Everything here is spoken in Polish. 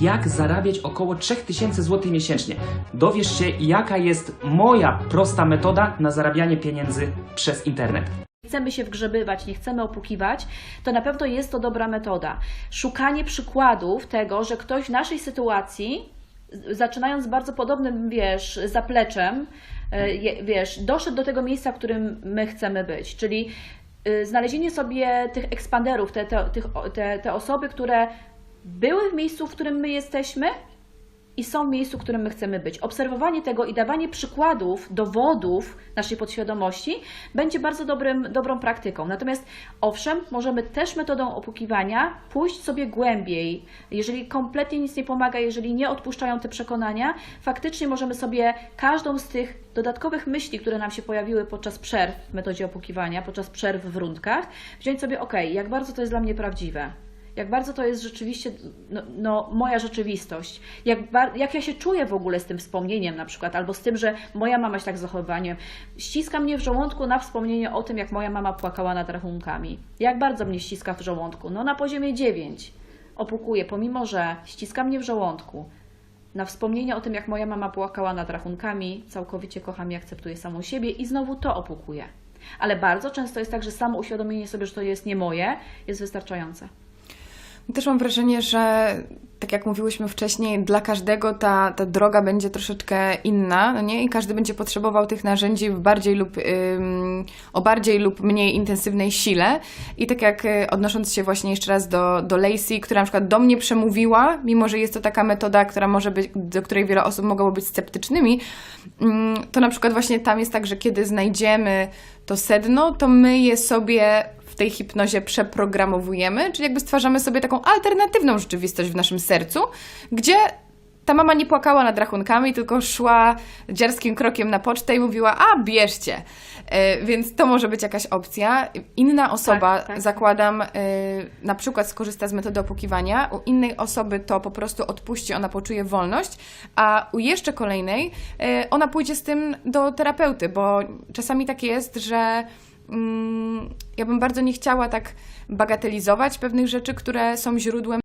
jak zarabiać około 3000 zł miesięcznie. Dowiesz się, jaka jest moja prosta metoda na zarabianie pieniędzy przez internet. chcemy się wgrzebywać, nie chcemy opukiwać, to na pewno jest to dobra metoda. Szukanie przykładów tego, że ktoś w naszej sytuacji, zaczynając bardzo podobnym, wiesz, zapleczem, e, wiesz, doszedł do tego miejsca, w którym my chcemy być. Czyli y, znalezienie sobie tych ekspanderów, te, te, te, te osoby, które były w miejscu, w którym my jesteśmy, i są w miejscu, w którym my chcemy być. Obserwowanie tego i dawanie przykładów, dowodów naszej podświadomości będzie bardzo dobrym, dobrą praktyką. Natomiast owszem, możemy też metodą opukiwania pójść sobie głębiej. Jeżeli kompletnie nic nie pomaga, jeżeli nie odpuszczają te przekonania, faktycznie możemy sobie każdą z tych dodatkowych myśli, które nam się pojawiły podczas przerw w metodzie opukiwania, podczas przerw w rundkach, wziąć sobie, ok, jak bardzo to jest dla mnie prawdziwe jak bardzo to jest rzeczywiście no, no, moja rzeczywistość, jak, jak ja się czuję w ogóle z tym wspomnieniem na przykład, albo z tym, że moja mama się tak zachowywaniem. Ściska mnie w żołądku na wspomnienie o tym, jak moja mama płakała nad rachunkami. Jak bardzo mnie ściska w żołądku? No na poziomie 9 opukuje, pomimo że ściska mnie w żołądku. Na wspomnienie o tym, jak moja mama płakała nad rachunkami, całkowicie kocham i akceptuję samą siebie i znowu to opukuje. Ale bardzo często jest tak, że samo uświadomienie sobie, że to jest nie moje, jest wystarczające. Też mam wrażenie, że tak jak mówiłyśmy wcześniej, dla każdego ta, ta droga będzie troszeczkę inna, no nie? I każdy będzie potrzebował tych narzędzi w bardziej lub, ym, o bardziej lub mniej intensywnej sile. I tak jak y, odnosząc się właśnie jeszcze raz do, do Lacey, która na przykład do mnie przemówiła, mimo że jest to taka metoda, która może być, do której wiele osób mogło być sceptycznymi, ym, to na przykład właśnie tam jest tak, że kiedy znajdziemy to sedno, to my je sobie w tej hipnozie przeprogramowujemy, czyli jakby stwarzamy sobie taką alternatywną rzeczywistość w naszym sercu, gdzie ta mama nie płakała nad rachunkami, tylko szła dziarskim krokiem na pocztę i mówiła, a bierzcie. E, Więc to może być jakaś opcja. Inna osoba, Tak, tak. zakładam, e, na przykład skorzysta z metody opukiwania, u innej osoby to po prostu odpuści, ona poczuje wolność, a u jeszcze kolejnej e, ona pójdzie z tym do terapeuty, bo czasami tak jest, że mm, ja bym bardzo nie chciała tak bagatelizować pewnych rzeczy, które są źródłem